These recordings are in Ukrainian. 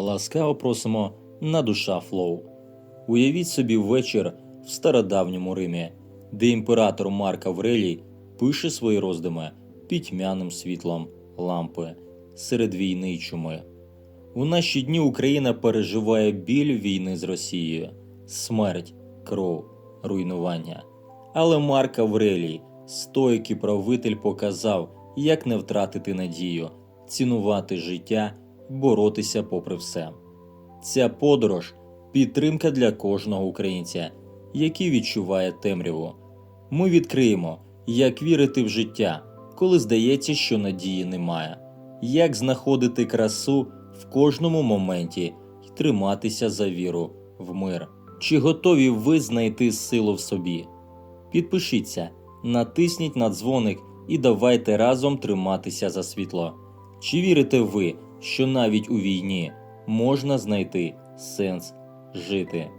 Ласкаво просимо на душа Флоу. Уявіть собі вечір в стародавньому Римі, де імператор Марк Аврелій пише свої роздуми під тьмяним світлом лампи серед війни й чуми. У наші дні Україна переживає біль війни з Росією, смерть, кров, руйнування. Але Марк Аврелій, стойкий правитель, показав, як не втратити надію, цінувати життя боротися попри все. Ця подорож підтримка для кожного українця, який відчуває темряву. Ми відкриємо, як вірити в життя, коли здається, що надії немає, як знаходити красу в кожному моменті і триматися за віру в мир. Чи готові ви знайти силу в собі? Підпишіться, натисніть на дзвоник і давайте разом триматися за світло. Чи вірите ви, що навіть у війні можна знайти сенс жити?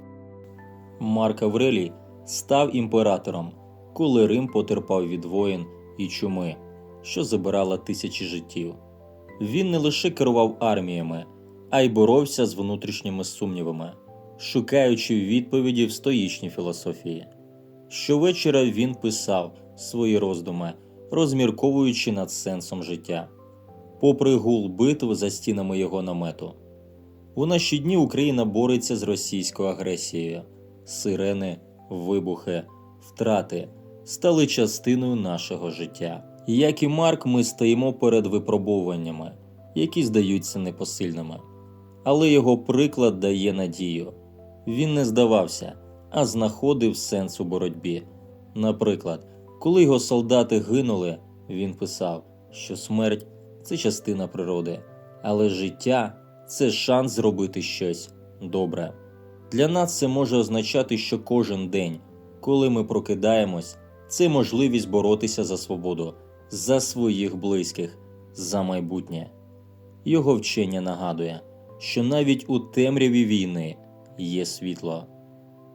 Марк Аврелій став імператором, коли Рим потерпав від воїн і чуми, що забирала тисячі життів. Він не лише керував арміями, а й боровся з внутрішніми сумнівами, шукаючи відповіді в стоїчній філософії. Щовечора він писав свої роздуми, розмірковуючи над сенсом життя, попри гул битв за стінами його намету. У наші дні Україна бореться з російською агресією. Сирени, вибухи, втрати стали частиною нашого життя. Як і Марк, ми стоїмо перед випробовуваннями, які здаються непосильними. Але його приклад дає надію. Він не здавався, а знаходив сенс у боротьбі. Наприклад, коли його солдати гинули, він писав, що смерть це частина природи, але життя це шанс зробити щось добре. Для нас це може означати, що кожен день, коли ми прокидаємось, це можливість боротися за свободу, за своїх близьких, за майбутнє. Його вчення нагадує, що навіть у темряві війни є світло,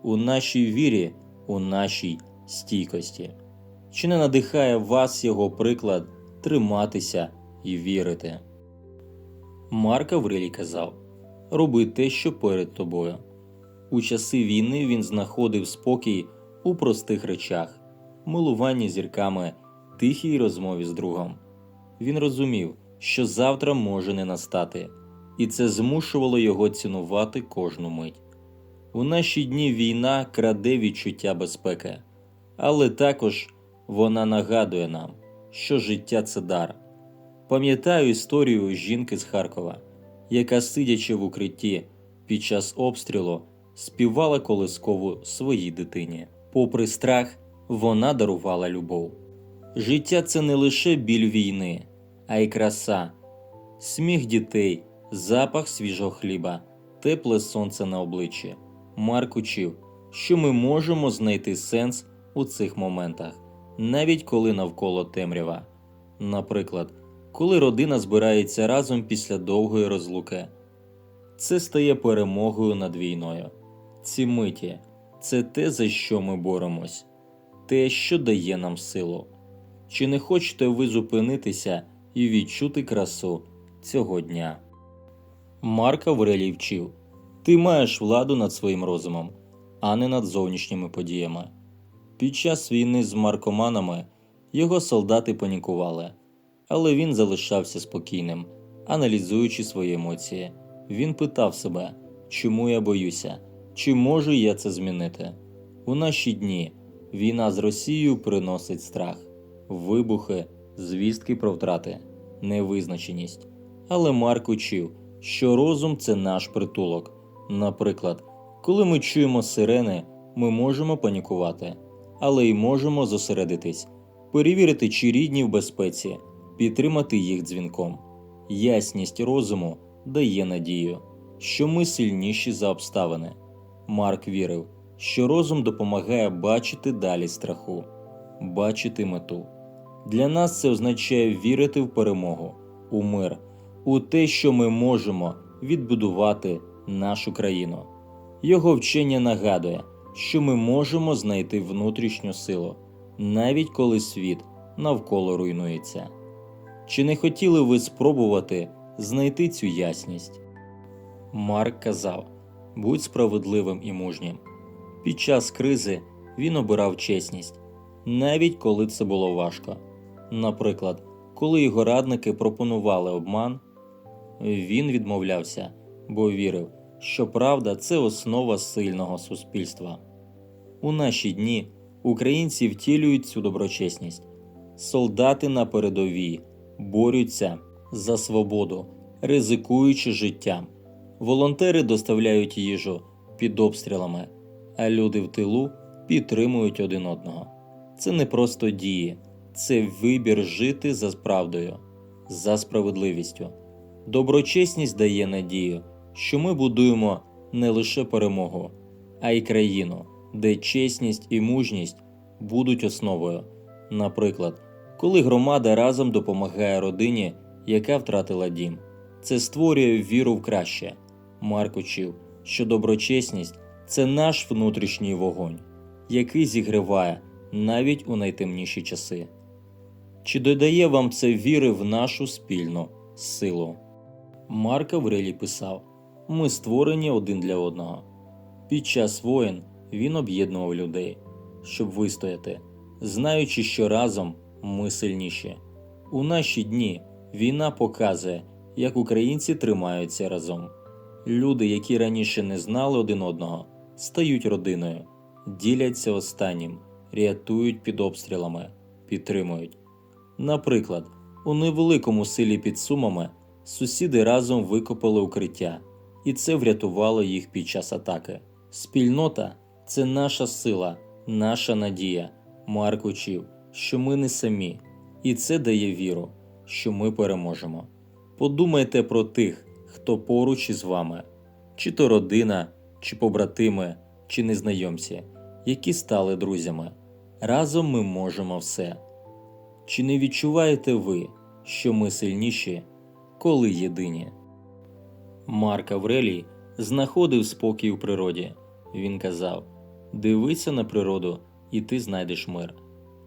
у нашій вірі, у нашій стійкості. Чи не надихає вас його приклад триматися і вірити? Марк Аврелій казав роби те, що перед тобою. У часи війни він знаходив спокій у простих речах, милуванні зірками, тихій розмові з другом. Він розумів, що завтра може не настати, і це змушувало його цінувати кожну мить. У наші дні війна краде відчуття безпеки, але також вона нагадує нам, що життя це дар. Пам'ятаю історію жінки з Харкова, яка, сидячи в укритті під час обстрілу, співала колискову своїй дитині. Попри страх, вона дарувала любов. Життя це не лише біль війни, а й краса, сміх дітей, запах свіжого хліба, тепле сонце на обличчі. Марк учив, що ми можемо знайти сенс у цих моментах, навіть коли навколо темрява. Наприклад, коли родина збирається разом після довгої розлуки. Це стає перемогою над війною. Ці миті це те, за що ми боремось, те, що дає нам силу. Чи не хочете ви зупинитися і відчути красу цього дня? Марк Аврелій вчив ти маєш владу над своїм розумом, а не над зовнішніми подіями. Під час війни з маркоманами його солдати панікували, але він залишався спокійним, аналізуючи свої емоції. Він питав себе, чому я боюся, чи можу я це змінити. У наші дні війна з Росією приносить страх, вибухи, звістки про втрати, невизначеність. Але Марк учив, що розум це наш притулок. Наприклад, коли ми чуємо сирени, ми можемо панікувати, але й можемо зосередитись, перевірити, чи рідні в безпеці, підтримати їх дзвінком. Ясність розуму дає надію, що ми сильніші за обставини. Марк вірив, що розум допомагає бачити далі страху, бачити мету. Для нас це означає вірити в перемогу, у мир, у те, що ми можемо відбудувати нашу країну. Його вчення нагадує, що ми можемо знайти внутрішню силу, навіть коли світ навколо руйнується. Чи не хотіли ви спробувати знайти цю ясність? Марк казав: будь справедливим і мужнім. Під час кризи він обирав чесність, навіть коли це було важко. Наприклад, коли його радники пропонували обман, він відмовлявся, бо вірив, що правда це основа сильного суспільства. У наші дні українці втілюють цю доброчесність. Солдати на передовій борються за свободу, ризикуючи життям. Волонтери доставляють їжу під обстрілами, а люди в тилу підтримують один одного. Це не просто дії, це вибір жити за правдою, за справедливістю. Доброчесність дає надію, що ми будуємо не лише перемогу, а й країну, де чесність і мужність будуть основою. Наприклад, коли громада разом допомагає родині, яка втратила дім, це створює віру в краще. Марк учив, що доброчесність це наш внутрішній вогонь, який зігріває навіть у найтемніші часи. Чи додає вам це віри в нашу спільну силу? Марк Аврелій писав: Ми створені один для одного. Під час воїн він об'єднував людей, щоб вистояти, знаючи, що разом ми сильніші. У наші дні війна показує, як українці тримаються разом. Люди, які раніше не знали один одного, стають родиною, діляться останнім, рятують під обстрілами, підтримують. Наприклад, у невеликому селі під Сумами сусіди разом викопали укриття, і це врятувало їх під час атаки. Спільнота це наша сила, наша надія. Марк учив, що ми не самі, і це дає віру, що ми переможемо. Подумайте про тих, хто поруч із вами, чи то родина, чи побратими, чи незнайомці, які стали друзями. Разом ми можемо все. Чи не відчуваєте ви, що ми сильніші, коли єдині? Марк Аврелій знаходив спокій у природі. Він казав: Дивися на природу, і ти знайдеш мир.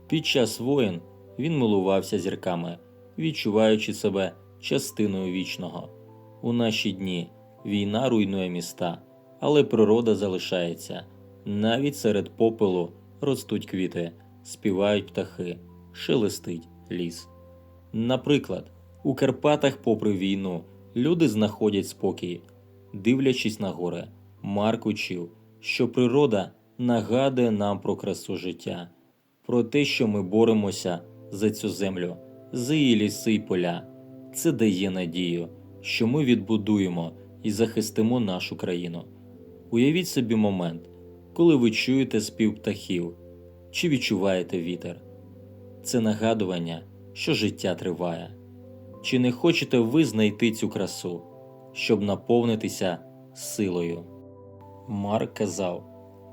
Під час воїн він милувався зірками, відчуваючи себе частиною вічного. У наші дні війна руйнує міста, але природа залишається. Навіть серед попелу ростуть квіти, співають птахи, шелестить ліс. Наприклад, у Карпатах, попри війну, люди знаходять спокій, дивлячись на гори. Марк учив, що природа нагадує нам про красу життя, про те, що ми боремося за цю землю, за її ліси й поля. Це дає надію, що ми відбудуємо і захистимо нашу країну. Уявіть собі момент, коли ви чуєте спів птахів чи відчуваєте вітер. Це нагадування, що життя триває. Чи не хочете ви знайти цю красу, щоб наповнитися силою? Марк казав: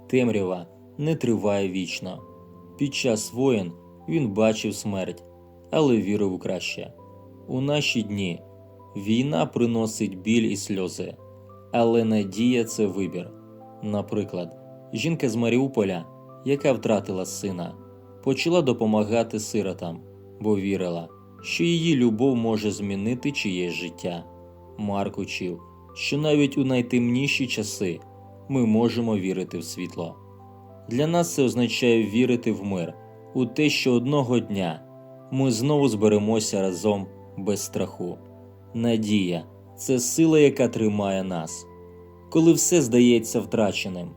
темрява не триває вічно. Під час воїн він бачив смерть, але вірив у краще. У наші дні війна приносить біль і сльози, але надія це вибір. Наприклад, жінка з Маріуполя, яка втратила сина, почала допомагати сиротам, бо вірила, що її любов може змінити чиєсь життя. Марк учив, що навіть у найтемніші часи ми можемо вірити в світло. Для нас це означає вірити в мир, у те, що одного дня ми знову зберемося разом без страху. Надія це сила, яка тримає нас. Коли все здається втраченим,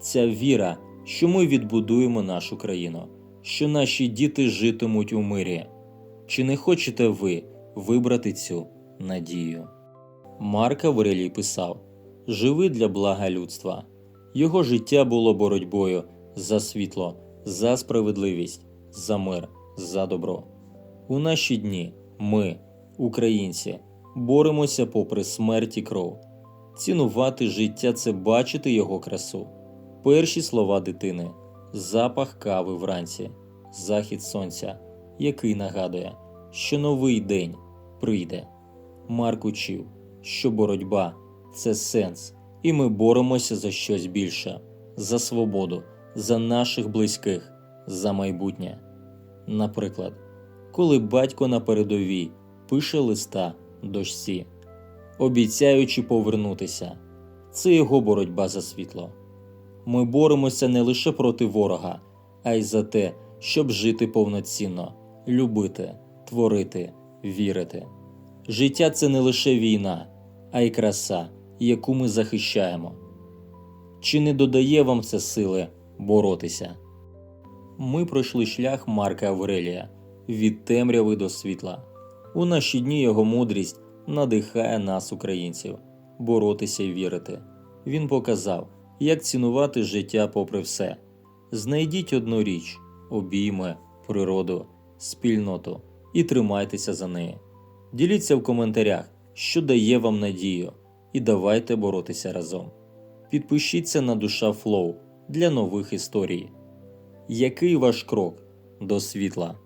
ця віра, що ми відбудуємо нашу країну, що наші діти житимуть у мирі. Чи не хочете ви вибрати цю надію? Марк Аврелій писав: Живи для блага людства. Його життя було боротьбою за світло, за справедливість, за мир, за добро. У наші дні ми, українці, боремося попри смерть і кров. Цінувати життя це бачити його красу. Перші слова дитини, запах кави вранці, захід сонця, який нагадує, що новий день прийде. Марк учив, що боротьба це сенс, і ми боремося за щось більше, за свободу, за наших близьких, за майбутнє. Наприклад, коли батько на передовій пише листа дочці, обіцяючи повернутися. Це його боротьба за світло. Ми боремося не лише проти ворога, а й за те, щоб жити повноцінно, любити, творити, вірити. Життя це не лише війна, а й краса, яку ми захищаємо. Чи не додає вам це сили боротися? Ми пройшли шлях Марка Аврелія від темряви до світла. У наші дні його мудрість надихає нас, українців, боротися і вірити. Він показав, як цінувати життя попри все. Знайдіть одну річ, обійми, природу, спільноту і тримайтеся за неї. Діліться в коментарях, що дає вам надію, і давайте боротися разом. Підпишіться на душа Флоу для нових історій. Який ваш крок до світла?